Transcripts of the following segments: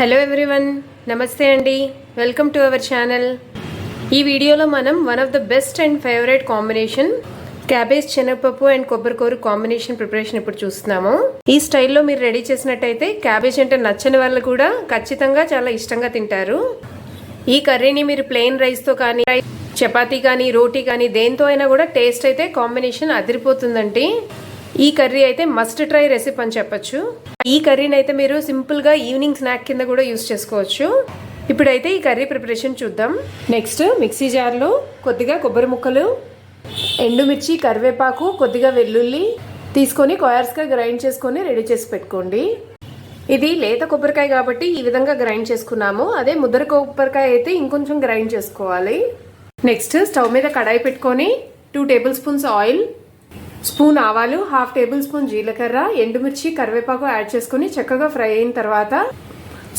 Hello everyone నమస్తే అండి. Welcome to our channel. ఈ వీడియోలో మనం one of the best and favourite combination cabbage శనగపప్పు అండ్ కొబ్బరికూర కాంబినేషన్ ప్రిపరేషన్ ఇప్పుడు చూస్తున్నాము. ఈ స్టైల్లో మీరు రెడీ చేసినట్టయితే క్యాబేజ్ అంటే నచ్చని వాళ్ళు కూడా ఖచ్చితంగా చాలా ఇష్టంగా తింటారు. ఈ కర్రీని మీరు ప్లెయిన్ రైస్తో కానీ చపాతీ కానీ రోటీ కానీ దేంతో అయినా కూడా టేస్ట్ అయితే కాంబినేషన్ అదిరిపోతుందండి. ఈ కర్రీ అయితే మస్ట్ ట్రై రెసిపీ అని చెప్పొచ్చు. ఈ కర్రీని అయితే మీరు సింపుల్గా ఈవినింగ్ స్నాక్ కింద కూడా యూస్ చేసుకోవచ్చు. ఇప్పుడైతే ఈ కర్రీ ప్రిపరేషన్ చూద్దాం. నెక్స్ట్ మిక్సీ జార్లో కొద్దిగా కొబ్బరి ముక్కలు ఎండుమిర్చి కరివేపాకు కొద్దిగా వెల్లుల్లి తీసుకొని కొయర్స్గా గ్రైండ్ చేసుకొని రెడీ చేసి పెట్టుకోండి. ఇది లేత కొబ్బరికాయ కాబట్టి ఈ విధంగా గ్రైండ్ చేసుకున్నాము. అదే ముద్దర కొబ్బరికాయ అయితే ఇంకొంచెం గ్రైండ్ చేసుకోవాలి. నెక్స్ట్ స్టవ్ మీద కడాయి పెట్టుకొని two table spoons oil spoon ఆవాలు హాఫ్ టేబుల్ స్పూన్ జీలకర్ర ఎండుమిర్చి కరివేపాకు యాడ్ చేసుకుని చక్కగా ఫ్రై అయిన తర్వాత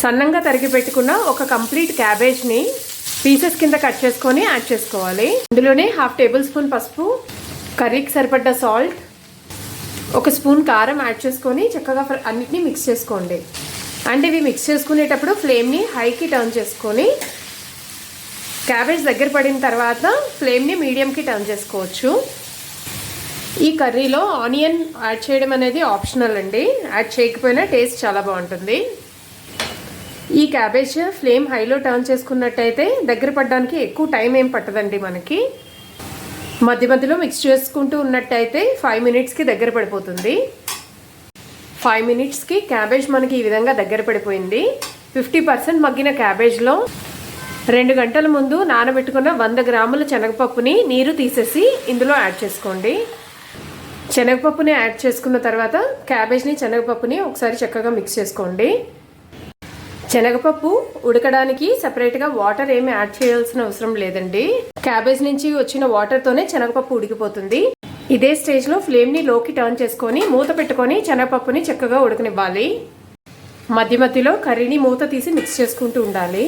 సన్నంగా తరిగి పెట్టుకున్న ఒక కంప్లీట్ క్యాబేజ్ని పీసెస్ కింద కట్ చేసుకొని యాడ్ చేసుకోవాలి. ఇందులోనే హాఫ్ టేబుల్ స్పూన్ పసుపు కర్రీకి సరిపడ్డ సాల్ట్ ఒక స్పూన్ కారం యాడ్ చేసుకొని చక్కగా అన్నిటినీ మిక్స్ చేసుకోండి. అంటే ఇవి మిక్స్ చేసుకునేటప్పుడు ఫ్లేమ్ని హైకి టర్న్ చేసుకొని క్యాబేజ్ దగ్గర పడిన తర్వాత ఫ్లేమ్ని మీడియంకి టర్న్ చేసుకోవచ్చు. ఈ కర్రీలో ఆనియన్ యాడ్ చేయడం అనేది ఆప్షనల్ అండి. యాడ్ చేయకపోయినా టేస్ట్ చాలా బాగుంటుంది. ఈ క్యాబేజ్ ఫ్లేమ్ హైలో టర్న్ చేసుకున్నట్టయితే దగ్గర పడడానికి ఎక్కువ టైం ఏం పట్టదండి మనకి. మధ్య మధ్యలో మిక్స్ చేసుకుంటూ ఉన్నట్టయితే ఫైవ్ మినిట్స్కి దగ్గర పడిపోతుంది. ఫైవ్ మినిట్స్కి క్యాబేజ్ మనకి ఈ విధంగా దగ్గర పడిపోయింది. ఫిఫ్టీ పర్సెంట్ మగ్గిన క్యాబేజ్లో రెండు గంటల ముందు నానబెట్టుకున్న వంద గ్రాముల శనగపప్పుని నీరు తీసేసి ఇందులో యాడ్ చేసుకోండి. శనగపప్పుని యాడ్ చేసుకున్న తర్వాత క్యాబేజ్ని శనగపప్పుని ఒకసారి చక్కగా మిక్స్ చేసుకోండి. శనగపప్పు ఉడకడానికి సపరేట్గా వాటర్ ఏమి యాడ్ చేయాల్సిన అవసరం లేదండి. క్యాబేజ్ నుంచి వచ్చిన వాటర్తోనే శనగపప్పు ఉడికిపోతుంది. ఇదే స్టేజ్లో ఫ్లేమ్ని లోకి టర్న్ చేసుకొని మూత పెట్టుకొని శనగపప్పుని చక్కగా ఉడకనివ్వాలి. మధ్య మధ్యలో కర్రీని మూత తీసి మిక్స్ చేసుకుంటూ ఉండాలి.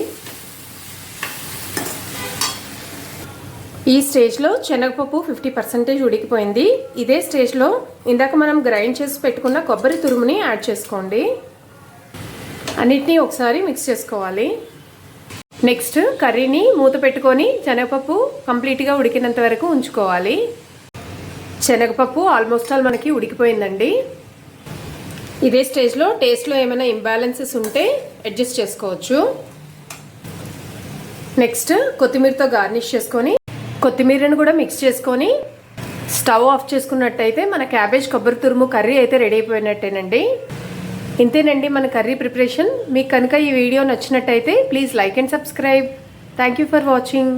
ఈ స్టేజ్లో శనగపప్పు ఫిఫ్టీ పర్సెంటేజ్ ఉడికిపోయింది. ఇదే స్టేజ్లో ఇందాక మనం గ్రైండ్ చేసి పెట్టుకున్న కొబ్బరి తురుముని యాడ్ చేసుకోండి. అన్నిటినీ ఒకసారి మిక్స్ చేసుకోవాలి. నెక్స్ట్ కర్రీని మూత పెట్టుకొని శనగపప్పు కంప్లీట్గా ఉడికినంత వరకు ఉంచుకోవాలి. శనగపప్పు ఆల్మోస్ట్ ఆల్ మనకి ఉడికిపోయిందండి. ఇదే స్టేజ్లో టేస్ట్లో ఏమైనా ఇంబ్యాలెన్సెస్ ఉంటే అడ్జస్ట్ చేసుకోవచ్చు. నెక్స్ట్ కొత్తిమీరతో గార్నిష్ చేసుకొని కొత్తిమీరను కూడా మిక్స్ చేసుకొని స్టవ్ ఆఫ్ చేసుకున్నట్టయితే మన క్యాబేజ్ కొబ్బరి తురుము కర్రీ అయితే రెడీ అయిపోయినట్టేనండి. ఇంతేనండి మన కర్రీ ప్రిపరేషన్ మీకు కనుక ఈ వీడియో నచ్చినట్టయితే please like and subscribe thank you for watching